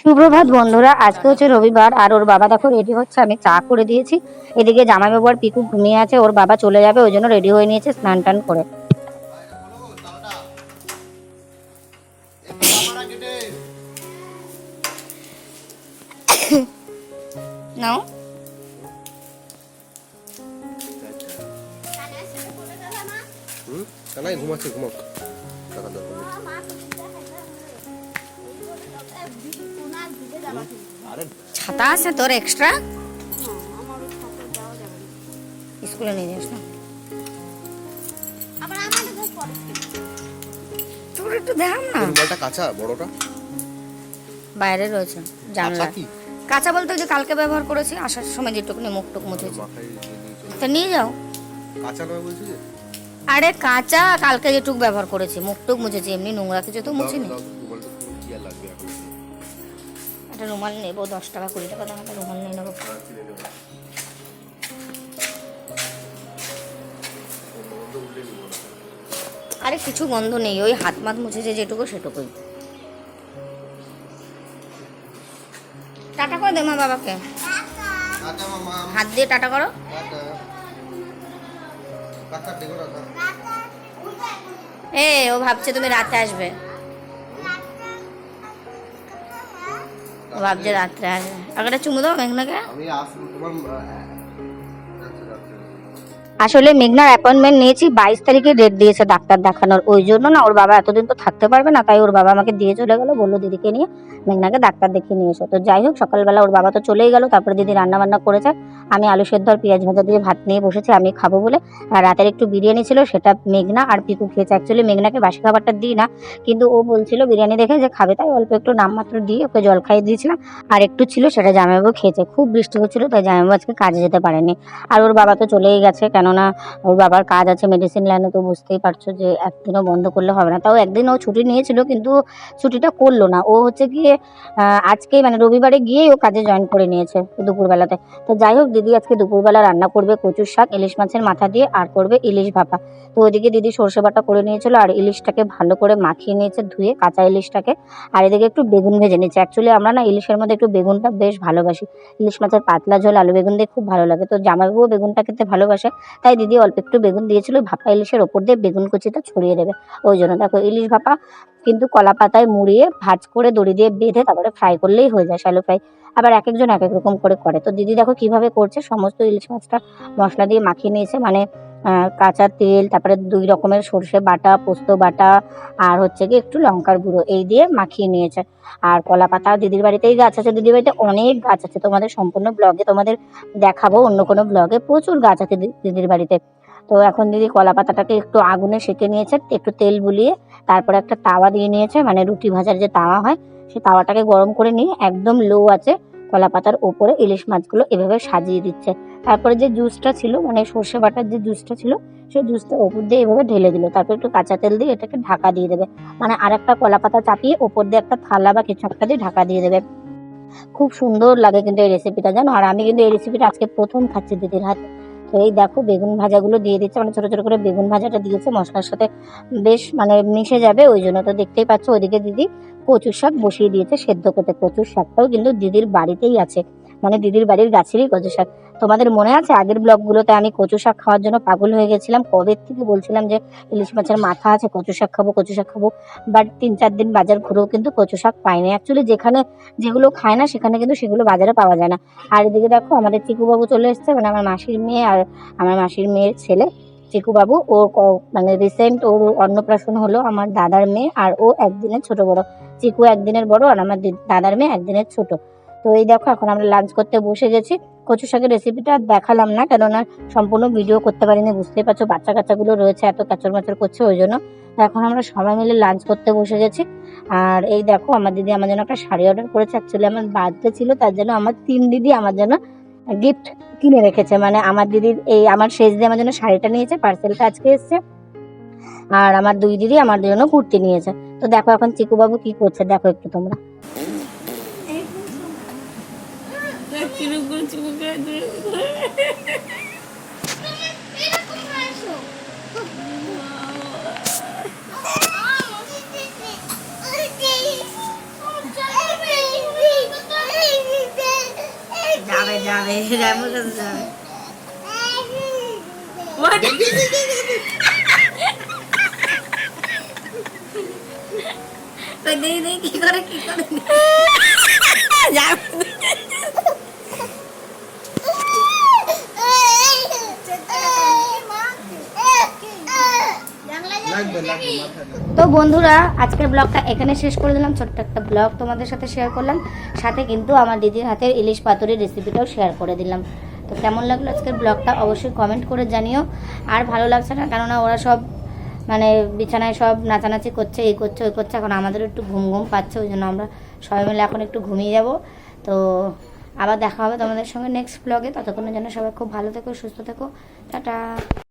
সুপ্রভাত বন্ধুরা। আজকে হচ্ছে রবিবার আর ওর বাবা দেখো রেডি হচ্ছে আমি চা করে দিয়েছি। এদিকে জামাইবাবু আর পিকু ঘুমিয়ে আছে ওর বাবা চলে যাবে ওই জন্য রেডি হয়ে নিয়েছে স্নান টান করে। নাও। হুম? ঘুমাচ্ছে ঘুমাক। ছাতা আছে তোর এক্সট্রা স্কুলে নিয়ে যাস না। তোর একটু দেখাম না। মোবাইলটা কাঁচা বড়টা? বাইরে রয়েছে জানলা। কাঁচা বলতে ওই যে কালকে ব্যবহার করেছি আসার সময় যেটুকুনি মুখ টুক মুছেছি। তা নিয়ে যাও। কাঁচা নয় বলছি আরে কাঁচা কালকে যেটুক ব্যবহার করেছি মুখ টুক মুছেছি এমনি নোংরা কিছু তো মুছিনি। একটা রুমাল নেব দশ টাকা কুড়ি টাকা দাম একটা রুমাল নিয়ে নেব। আর কিছু গন্ধ নেই ওই হাত মাত মুছেছে যেটুকু সেটুকুই। টাটা করে দে মা বাবাকে। হাত দিয়ে টাটা করো। এ ও ভাবছে তুমি রাতে আসবে। ভাবছে রাত্রে আসবে। একটা চুমু দাও মেঘনাকে। আসলে মেঘনার অ্যাপয়েন্টমেন্ট নিয়েছি বাইশ তারিখে ডেট দিয়েছে ডাক্তার দেখানোর। ওই জন্য না ওর বাবা এতদিন তো থাকতে পারবে না তাই ওর বাবা আমাকে দিয়ে চলে গেলো বলল দিদিকে নিয়ে মেঘনাকে ডাক্তার দেখিয়ে নিয়ে এসো। তো যাই হোক সকালবেলা ওর বাবা তো চলেই গেলো তারপরে দিদি রান্না বান্না করেছে। আমি আলু সেদ্ধ আর পেঁয়াজ ভাজা দিয়ে ভাত নিয়ে বসেছি আমি খাব বলে। আর রাতের একটু বিরিয়ানি ছিল সেটা মেঘনা আর পিকু খেয়েছে। অ্যাকচুয়ালি মেঘনাকে বাসি খাবারটা দিই না কিন্তু ও বলছিল বিরিয়ানি দেখে যে খাবে তাই অল্প একটু নামমাত্র দিয়ে ওকে জল খাইয়ে দিয়েছিলাম। আর একটু ছিল সেটা জামাইবাবু খেয়েছে। খুব বৃষ্টি হচ্ছিল তাই জামাইবাবু আজকে কাজে যেতে পারেনি। আর ওর বাবা তো চলেই গেছে কেননা ওর বাবার কাজ আছে মেডিসিন লাইনে তো বুঝতেই পারছ যে একদিনও বন্ধ করলে হবে না। তাও একদিন ও ছুটি নিয়েছিল কিন্তু ছুটিটা করল না। ও হচ্ছে গিয়ে আহ, আজকে মানে রবিবারে গিয়েই ও কাজে জয়েন করে নিয়েছে দুপুরবেলাতে। তো যাই হোক দিদি আজকে দুপুরবেলা রান্না করবে কচুর শাক, ইলিশ মাছের মাথা দিয়ে, আর করবে ইলিশ ভাপা। তো ওইদিকে দিদি সর্ষে বাটা করে নিয়েছিল, আর ইলিশটাকে ভালো করে মাখিয়ে নিয়েছে, ধুয়ে কাঁচা ইলিশটাকে। আর এদিকে একটু বেগুন ভেজে নিয়েছে। অ্যাকচুয়ালি আমরা না ইলিশের মধ্যে একটু বেগুনটা বেশ ভালোবাসি। ইলিশ মাছের পাতলা ঝোল, আলু বেগুন দিয়ে খুব ভালো লাগে। তো জামাইবাবুও বেগুনটা খেতে ভালোবাসে। তাই দিদি অল্প একটু বেগুন দিয়েছিল, ভাপা ইলিশের ওপর দিয়ে বেগুন কুচিটা ছড়িয়ে দেবে। ওই জন্য দেখো, ইলিশ ভাপা কিন্তু কলা পাতায় মুড়িয়ে ভাজ করে দড়ি দিয়ে বেঁধে তারপরে ফ্রাই করলেই হয়ে যায় শ্যালো ফ্রাই আবার এক একজন এক এক রকম করে করে। তো দিদি দেখো কীভাবে করছে? সমস্ত ইলিশ মাছটা মশলা দিয়ে মাখিয়ে নিয়েছে। মানে কাঁচা তেল, তারপরে দুই রকমের সর্ষে বাটা, পোস্ত বাটা, আর হচ্ছে কি একটু লঙ্কার গুঁড়ো, এই দিয়ে মাখিয়ে নিয়েছে। আর কলা পাতা দিদির বাড়িতেই গাছ আছে। দিদির বাড়িতে অনেক গাছ আছে। তোমাদের সম্পূর্ণ ব্লগে তোমাদের দেখাবো। অন্য কোনো ব্লগে প্রচুর গাছ আছে দিদির বাড়িতে। তো এখন দিদি কলা পাতাটাকে একটু আগুনে সেঁকে নিয়েছে, একটু তেল বুলিয়ে তারপরে একটা তাওয়া দিয়ে নিয়েছে মানে রুটি ভাজার যে তাওয়া হয় সেই তাওয়াটাকে গরম করে নিয়ে একদম লো আছে কলা পাতার ওপরে ইলিশ মাছগুলো এভাবে সাজিয়ে দিচ্ছে। তারপরে যে জুসটা ছিল মানে সর্ষে বাটার যে জুসটা ছিল সেই জুসটা ওপর দিয়ে এভাবে ঢেলে দিল। তারপর একটু কাঁচা তেল দিয়ে এটাকে ঢাকা দিয়ে দেবে। মানে আর একটা কলা পাতা চাপিয়ে ওপর দিয়ে একটা থালা বা কিছু একটা দিয়ে ঢাকা দিয়ে দেবে। খুব সুন্দর লাগে কিন্তু এই রেসিপিটা জানো? আর আমি কিন্তু এই রেসিপিটা আজকে প্রথম খাচ্ছি দিদির হাতে। তো এই দেখো বেগুন ভাজাগুলো দিয়ে দিচ্ছে মানে ছোটো ছোটো করে বেগুন ভাজাটা দিয়েছে, মশলার সাথে বেশ মানে মিশে যাবে, ওই জন্য তো দেখতেই পাচ্ছ ওইদিকে দিদি কচুর শাক বসিয়ে দিয়েছে, সেদ্ধ করতে কচুর শাকটাও কিন্তু দিদির বাড়িতেই আছে মানে দিদির বাড়ির গাছেরই কচু শাক। তোমাদের মনে আছে? আগের ব্লগগুলোতে আমি কচু শাক খাওয়ার জন্য পাগল হয়ে গেছিলাম। কবে থেকে বলছিলাম যে ইলিশ মাছের মাথা আছে, কচু শাক খাব, কচু শাক খাব। বাট তিন চার দিন বাজার ঘুরেও কিন্তু কচু শাক পাইনি। অ্যাকচুয়ালি যেখানে যেগুলো খায় না, সেখানে কিন্তু সেগুলো বাজারে পাওয়া যায় না। আর এদিকে দেখো, আমাদের চিকুবাবু চলে এসছে মানে আমার মাসির মেয়ে আর আমার মাসির মেয়ের ছেলে। চিকুবাবু, ওর মানে রিসেন্ট ওর অন্নপ্রাশন হলো আমার দাদার মেয়ে আর ও একদিনের ছোট বড়। চিকু একদিনের বড় আর আমার দাদার মেয়ে একদিনের ছোট। তো এই দেখো, এখন আমরা লাঞ্চ করতে বসে গেছি। কচু শাকের রেসিপিটা দেখালাম না, কেননা সম্পূর্ণ ভিডিও করতে পারিনি, বুঝতেই পারছ, বাচ্চা কাচ্চাগুলো রয়েছে, এত কাচর মাচর করছে ওই জন্য। এখন আমরা সবাই মিলে লাঞ্চ করতে বসে গেছি। আর এই দেখো, আমার দিদি আমার জন্য একটা শাড়ি অর্ডার করেছে। অ্যাকচুয়ালি আমার বার্থডে ছিল, তার জন্য আমার তিন দিদি আমার জন্য গিফট কিনে রেখেছে। মানে আমার দিদির এই, আমার শেষ দিয়ে আমার জন্য শাড়িটা নিয়েছে পার্সেলটা আজকে এসছে। আর আমার দুই দিদি আমার জন্য কুর্তি নিয়েছে। তো দেখো এখন চিকুবাবু কি করছে, দেখো একটু তোমরা। কিরম করে চুমুকে আছে Baby! যাবে রামুর কাছে যাবে What? ওই দেখি দেখি কি করে কি করে যাবে। লাগবে লাগবে মাথায় লাগবে। তো বন্ধুরা, আজকের ব্লগটা এখানে শেষ করে দিলাম। ছোট্ট একটা ব্লগ তোমাদের সাথে শেয়ার করলাম। সাথে কিন্তু আমার দিদির হাতের ইলিশ পাতুরির রেসিপিটাও শেয়ার করে দিলাম। তো কেমন লাগল আজকের ব্লগটা অবশ্যই কমেন্ট করে জানিও। আর ভালো লাগছে না, কেননা ওরা সব মানে বিছানায় সব নাচানাচি করছে, এই করছে, ওই করছে। এখন আমাদের একটু ঘুম ঘুম পাচ্ছে, ওই জন্য আমরা সবাই মিলে এখন একটু ঘুমিয়ে যাব। তো আবার দেখা হবে তোমাদের সঙ্গে নেক্সট ব্লগে ততক্ষণের জন্য সবাই খুব ভালো থেকো, সুস্থ থেকো। টাটা।